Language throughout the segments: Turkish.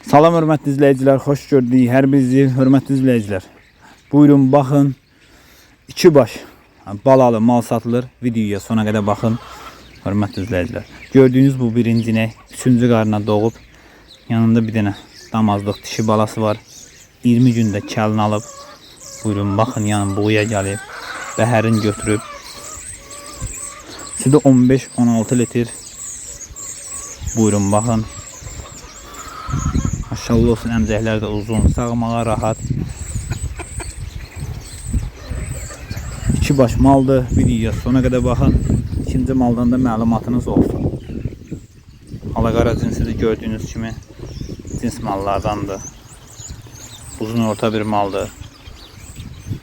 Salam hörmətli izləyicilər, xoş gördük hər bizi hörmətli izləyicilər. Buyurun baxın. İki baş balalı mal satılır. Videoya sona qədər baxın. Hörmətli izləyicilər. Gördüyünüz bu birinci inek 3-cü qarına doğub. Yanında bir dənə damazlıq dişi balası var. 20 gündə kəlini alıb. Buyurun baxın yanım buğuya gəlib. Bəhərin götürüb. Südü 15-16 litr. Buyurun baxın. Maşallah olsun əmcəklər də uzun, sağmağa rahat. İki baş maldır. Videoya sona qədər baxın. İkinci maldan da məlumatınız olsun. Alaqara cinsidir gördüyünüz kimi cins mallardandır. Uzun orta bir maldır.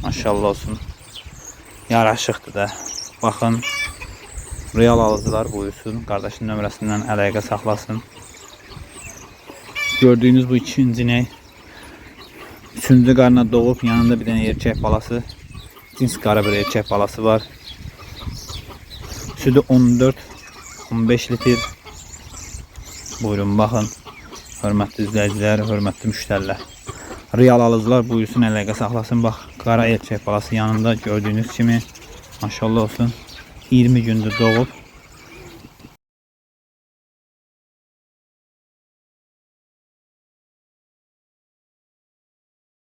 Maşallah olsun. Yaraşıqdır da. Baxın. Real alıcılar buyursun. Qardaşın nömrəsindən əlaqə saxlasın. Gördüğünüz bu ikinci ne? Üçüncü qarına doğub yanında bir dənə erkək balası. Cins qara bir erkək balası var. Südü 14-15 litr. Buyurun baxın. Hörmətli izləyicilər, hörmətli müştərilər. Real alıcılar buyursun əlaqə saxlasın. Bax, qara erkək balası yanında gördüyünüz kimi. Maşallah olsun. 20 gündür doğub.